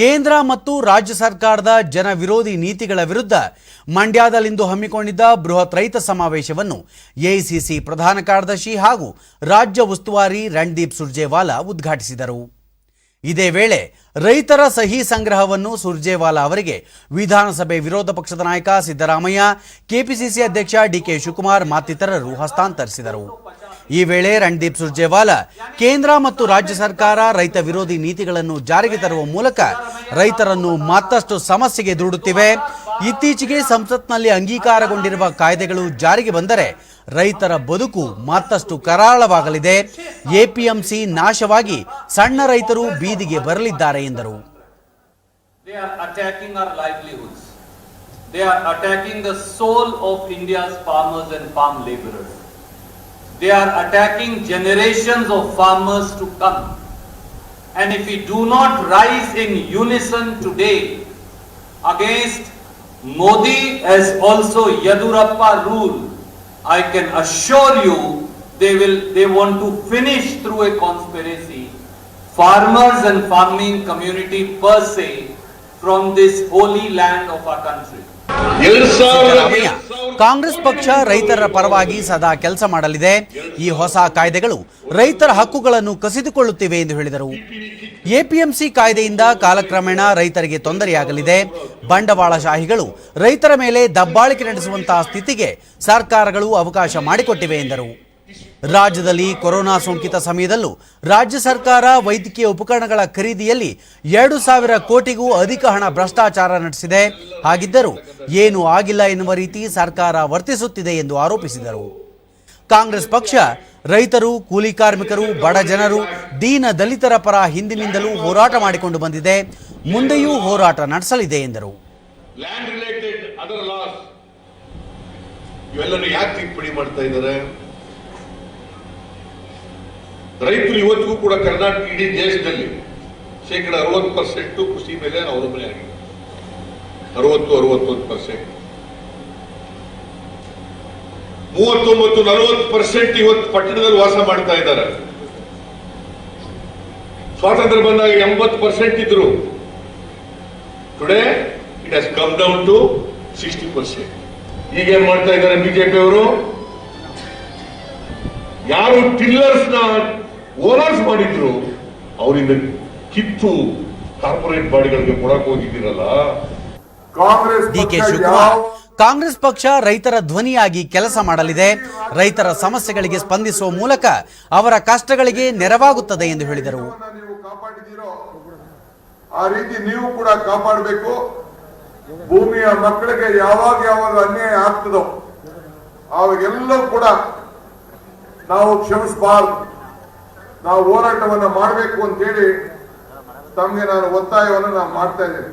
ಕೇಂದ್ರ ಮತ್ತು ರಾಜ್ಯ ಸರ್ಕಾರದ ಜನ ವಿರೋಧಿ ನೀತಿಗಳ ವಿರುದ್ಧ ಮಂಡ್ಯದಲ್ಲಿಂದು ಹಮ್ಮಿಕೊಂಡಿದ್ದ ಬೃಹತ್ ರೈತ ಸಮಾವೇಶವನ್ನು ಎಐಸಿಸಿ ಪ್ರಧಾನ ಕಾರ್ಯದರ್ಶಿ ಹಾಗೂ ರಾಜ್ಯ ಉಸ್ತುವಾರಿ ರಣದೀಪ್ ಸುರ್ಜೇವಾಲಾ ಉದ್ಘಾಟಿಸಿದರು. ಇದೇ ವೇಳೆ ರೈತರ ಸಹಿ ಸಂಗ್ರಹವನ್ನು ಸುರ್ಜೇವಾಲಾ ಅವರಿಗೆ ವಿಧಾನಸಭೆ ವಿರೋಧ ಪಕ್ಷದ ನಾಯಕ ಸಿದ್ದರಾಮಯ್ಯ, ಕೆಪಿಸಿಸಿ ಅಧ್ಯಕ್ಷ ಡಿಕೆ ಶಿವಕುಮಾರ್ ಮತ್ತಿತರರು ಹಸ್ತಾಂತರಿಸಿದರು. ಈ ವೇಳೆ ರಣದೀಪ್ ಸುರ್ಜೇವಾಲಾ, ಕೇಂದ್ರ ಮತ್ತು ರಾಜ್ಯ ಸರ್ಕಾರ ರೈತ ವಿರೋಧಿ ನೀತಿಗಳನ್ನು ಜಾರಿಗೆ ತರುವ ಮೂಲಕ ರೈತರನ್ನು ಮತ್ತಷ್ಟು ಸಮಸ್ಯೆಗೆ ದೂಡುತ್ತಿವೆ ಇತ್ತೀಚೆಗೆ ಸಂಸತ್ನಲ್ಲಿ ಅಂಗೀಕಾರಗೊಂಡಿರುವ ಕಾಯ್ದೆಗಳು ಜಾರಿಗೆ ಬಂದರೆ ರೈತರ ಬದುಕು ಮತ್ತಷ್ಟು ಕರಾಳವಾಗಲಿದೆ ಎಪಿಎಂಸಿ ನಾಶವಾಗಿ ಸಣ್ಣ ರೈತರು ಬೀದಿಗೆ ಬರಲಿದ್ದಾರೆ ಎಂದರು They are attacking the soul of India's farmers and farm laborers. They are attacking generations of farmers to come. And if we do not rise in unison today against Modi as also Yadurappa rule, I can assure you they will, they want to finish through a conspiracy farmers and farming community per se from this holy land of our country. Congress ಪಕ್ಷ ರೈತರ ಪರವಾಗಿ ಸದಾ ಕೆಲಸ ಮಾಡಲಿದೆ. ಈ ಹೊಸ ಕಾಯ್ದೆಗಳು ರೈತರ ಹಕ್ಕುಗಳನ್ನು ಕಸಿದುಕೊಳ್ಳುತ್ತಿವೆ ಎಂದು ಹೇಳಿದರು. ಎಪಿಎಂಸಿ ಕಾಯ್ದೆಯಿಂದ ಕಾಲಕ್ರಮೇಣ ರೈತರಿಗೆ ತೊಂದರೆಯಾಗಲಿದೆ. ಬಂಡವಾಳಶಾಹಿಗಳು ರೈತರ ಮೇಲೆ ದಬ್ಬಾಳಿಕೆ ನಡೆಸುವಂತಹ ಸ್ಥಿತಿಗೆ ಸರ್ಕಾರಗಳು ಅವಕಾಶ ಮಾಡಿಕೊಟ್ಟಿವೆ ಎಂದರು. ರಾಜ್ಯದಲ್ಲಿ ಕೊರೋನಾ ಸೋಂಕಿತ ಸಮಯದಲ್ಲೂ ರಾಜ್ಯ ಸರ್ಕಾರ ವೈದ್ಯಕೀಯ ಉಪಕರಣಗಳ ಖರೀದಿಯಲ್ಲಿ ಎರಡು ಸಾವಿರ ಕೋಟಿಗೂ ಅಧಿಕ ಹಣ ಭ್ರಷ್ಟಾಚಾರ ನಡೆಸಿದೆ. ಹಾಗಿದ್ದರೂ ಏನೂ ಆಗಿಲ್ಲ ಎನ್ನುವ ರೀತಿ ಸರ್ಕಾರ ವರ್ತಿಸುತ್ತಿದೆ ಎಂದು ಆರೋಪಿಸಿದರು. ಕಾಂಗ್ರೆಸ್ ಪಕ್ಷ ರೈತರು, ಕೂಲಿ ಕಾರ್ಮಿಕರು, ಬಡ ಜನರು, ದೀನ ದಲಿತರ ಪರ ಹಿಂದಿನಿಂದಲೂ ಹೋರಾಟ ಮಾಡಿಕೊಂಡು ಬಂದಿದೆ. ಮುಂದೆಯೂ ಹೋರಾಟ ನಡೆಸಲಿದೆ ಎಂದರು. ಇವೆಲ್ಲರೂ ಯಾಕೆ ತಿದ್ದುಪಡಿ ಮಾಡ್ತಾ ಇದ್ದಾರೆ? ರೈತರು ಇವತ್ತಿಗೂ ಕೂಡ ಕರ್ನಾಟಕ ಇಡೀ ದೇಶದಲ್ಲಿ ಶೇಕಡ ಅರವತ್ತು ಪರ್ಸೆಂಟ್ ಕೃಷಿ ಮೇಲೆ ಅವಲಂಬನೆ ಆಗಿದೆ ಅರವತ್ತು, ಅರವತ್ತೊಂದು ಪರ್ಸೆಂಟ್. ಮೂವತ್ತೊಂಬತ್ತು, ನಲವತ್ತು ಪರ್ಸೆಂಟ್ ಇವತ್ತು ಪಟ್ಟಣದಲ್ಲಿ ವಾಸ ಮಾಡ್ತಾ ಇದ್ದಾರೆ. ಸ್ವಾತಂತ್ರ್ಯ ಬಂದಾಗ ಎಂಬತ್ತು ಪರ್ಸೆಂಟ್ ಇದ್ರು. Today it has come down to sixty percent ಈಗ ಏನ್ ಮಾಡ್ತಾ ಇದ್ದಾರೆ ಬಿಜೆಪಿ ಅವರು? ಯಾರು ಟಿಲ್ಲರ್ಸ್ನ ಓನರ್ಸ್ ಮಾಡಿದ್ರು ಅವರಿಂದ ಕಿತ್ತು ಕಾರ್ಪೊರೇಟ್ ಬಾಡಿಗಳಿಗೆ ಕೊಡಕ್ ಹೋಗಿದ್ದೀರಲ್ಲ? ಕಾಂಗ್ರೆಸ್ ಡಿಕೆ ಶಿವಕುಮಾರ್ ಕಾಂಗ್ರೆಸ್ ಪಕ್ಷ ರೈತರ ಧ್ವನಿಯಾಗಿ ಕೆಲಸ ಮಾಡಲಿದೆ. ರೈತರ ಸಮಸ್ಯೆಗಳಿಗೆ ಸ್ಪಂದಿಸುವ ಮೂಲಕ ಅವರ ಕಷ್ಟಗಳಿಗೆ ನೆರವಾಗುತ್ತದೆ ಎಂದು ಹೇಳಿದರು. ನೀವು ಆ ರೀತಿ ನೀವು ಕೂಡ ಕಾಪಾಡಬೇಕು. ಭೂಮಿಯ ಮಕ್ಕಳಿಗೆ ಯಾವಾಗ ಯಾವಾಗ ಅನ್ಯಾಯ ಆಗ್ತದೋ ಅವಾಗೆಲ್ಲವೂ ಕೂಡ ನಾವು ಕ್ಷಮಿಸಬಾರ್ದು. ನಾವು ಹೋರಾಟವನ್ನ ಮಾಡಬೇಕು ಅಂತೇಳಿ ತಮಗೆ ನಾನು ಒತ್ತಾಯವನ್ನು ನಾನು ಮಾಡ್ತಾ ಇದ್ದೇನೆ.